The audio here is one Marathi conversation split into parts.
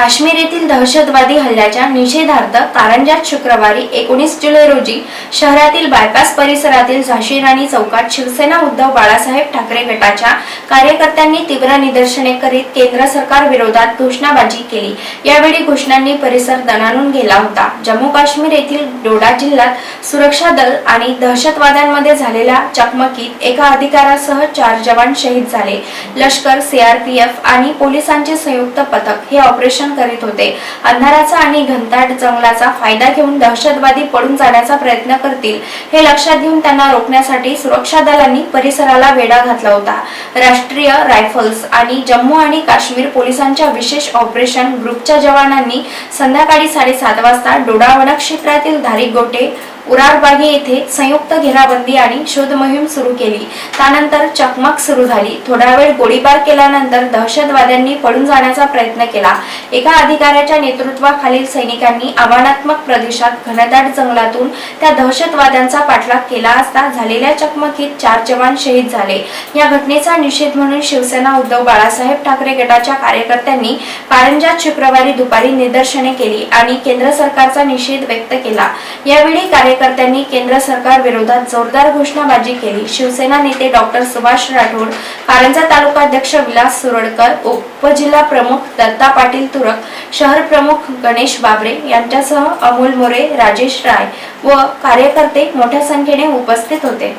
काश्मीर येथील दहशतवादी हल्ल्याच्या निषेधार्थ कारंजात शुक्रवारी एकोणीस जुलै रोजी शहरातील बायपास परिसरातील झाशी राणी चौकात शिवसेना उद्धव बाळासाहेब ठाकरे गटाच्या कार्यकर्त्यांनी तीव्र निदर्शने करीत केंद्र सरकार विरोधात घोषणाबाजी केली. यावेळी घोषणांनी परिसर दणाणून गेला होता. जम्मू काश्मीर येथील डोडा जिल्ह्यात सुरक्षा दल आणि दहशतवाद्यांमध्ये झालेल्या चकमकीत एका अधिकाऱ्यासह चार जवान शहीद झाले. लष्कर सीआरपीएफ आणि पोलिसांचे संयुक्त पथक हे ऑपरेशन करीत होते. अंधाराचा आणि घनदाट जंगलाचा फायदा घेऊन दहशतवादी पळून जाण्याचा प्रयत्न करतील हे लक्षात घेऊन त्यांना रोखण्यासाठी सुरक्षा दलांनी परिसराला वेढा घातला होता. राष्ट्रीय रायफल्स आणि जम्मू आणि काश्मीर पोलिसांच्या विशेष ऑपरेशन ग्रुपच्या जवानांनी संध्याकाळी साडेसात वाजता डोडा क्षेत्रातील धारी गोटे उरारबागी येथे संयुक्त घेराबंदी आणि शोध मोहीम सुरू केली. त्यानंतर चकमक सुरू झाली. थोडा वेळ गोळीबार केल्यानंतर दहशतवाद्यांनी पळून जाण्याचा प्रयत्न केला. एका अधिकाऱ्याच्या नेतृत्वाखालील सैनिकांनी आव्हानात्मक प्रदेशात घनदाट जंगलातून त्या दहशतवाद्यांचा पाठलाग केला असता झालेल्या चकमकीत चार जवान शहीद झाले. या घटनेचा निषेध म्हणून शिवसेना उद्धव बाळासाहेब ठाकरे गटाच्या कार्यकर्त्यांनी कारंजात शुक्रवारी दुपारी निदर्शने केली आणि केंद्र सरकारचा निषेध व्यक्त केला. यावेळी कार्यकर्त्यांनी केंद्र सरकार विरोधात जोरदार घोषणाबाजी केली. शिवसेना नेते डॉक्टर सुभाष राठोड कारंजा तालुका अध्यक्ष विलास सुरडकर उपजिल्हा प्रमुख दत्ता पाटील तुरक शहर प्रमुख गणेश बाबरे यांच्यासह अमोल मोरे राजेश राय व कार्यकर्ते मोठ्या संख्येने उपस्थित होते.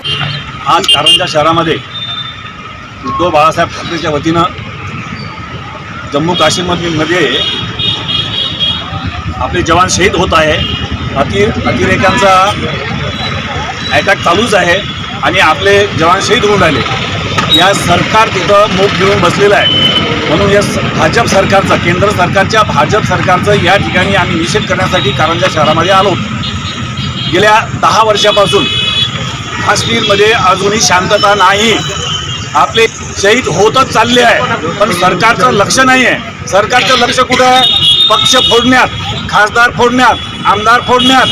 आज कारंजा शहरामध्ये उद्धव बाळासाहेब ठाकरेच्या वतीनं जम्मू काश्मीरमध्ये आपले जवान शहीद होत आहे. अति अतिरेक्यांचा अटॅक चालूच आहे आणि आपले जवान शहीद होऊन राहिले. या सरकार तिथं मूग घेऊन बसलेलं आहे. म्हणून या भाजप सरकारचा केंद्र सरकारच्या भाजप सरकारचं या ठिकाणी आम्ही निषेध करण्यासाठी कारंजा शहरामध्ये आलो गेल्या दहा वर्षापासून काश्मीरमध्ये अजूनही शांतता नाही. आपले शहीद होतच चालले आहे. पण सरकारचं लक्ष नाही आहे सरकारचं लक्ष कुठं आहे? पक्ष फोडण्यात खासदार फोडण्यात आमदार फोडण्यात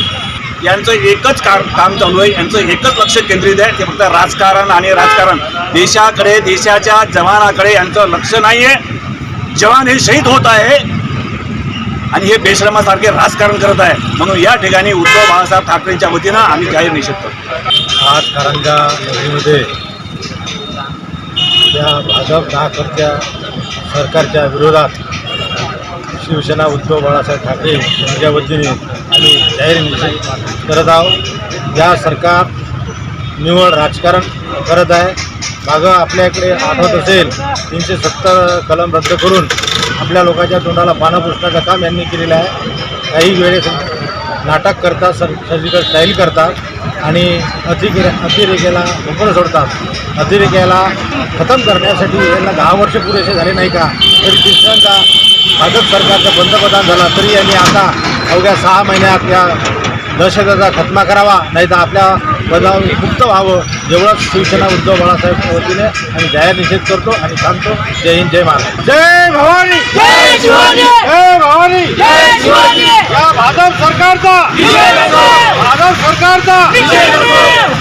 यांचं एकच काम काम चालू आहे. यांचं एकच लक्ष केंद्रित आहे. ते फक्त राजकारण आणि राजकारण. देशाकडे देशाच्या जवानाकडे यांचं लक्ष नाही आहे जवान हे शहीद होत आहे. आणि हे बेश्रमासारखे राजकारण करत आहे. म्हणून या ठिकाणी उद्धव बाळासाहेब ठाकरेंच्या वतीनं आम्ही जाहीर निषेध करतो. आज कारंजा नदीमध्ये त्या भाजप दहाकरच्या सरकारच्या विरोधात शिवसेना उद्धव बाळासाहेब ठाकरे यांच्या वतीने आम्ही जाहीर निषेध करत आहोत. या सरकार निवड राजकारण करत आहे. मागं आपल्याकडे आठवत असेल तीनशे सत्तर कलम रद्द करून आपल्या लोकांच्या तोंडाला पानं पुसण्याचं काम यांनी केलेलं आहे. काही वेळेस नाटक करतात सर सर्जिकल स्टाईल करतात. आणि अतिरे अतिरेक्याला मोकळं सोडतात. अतिरेक्याला खतम करण्यासाठी यांना दहा वर्ष पुरेसे झाले नाही का? तरी तिसऱ्यांदा भाजप सरकारचा पंतप्रधान झाला तरी यांनी आता अवघ्या सहा महिन्यात या दहशताचा खतमा करावा नाही तर आपल्या पदावर मुक्त व्हावं. एवढंच शिवसेना उद्धव बाळासाहेब वतीने आम्ही जाहीर निषेध करतो आणि सांगतो जय हिंद जय महाराज जय भवानी! जय शिवाजी! जय भवानी! जय शिवाजी! या भाजप सरकारचा! भाजप सरकारचा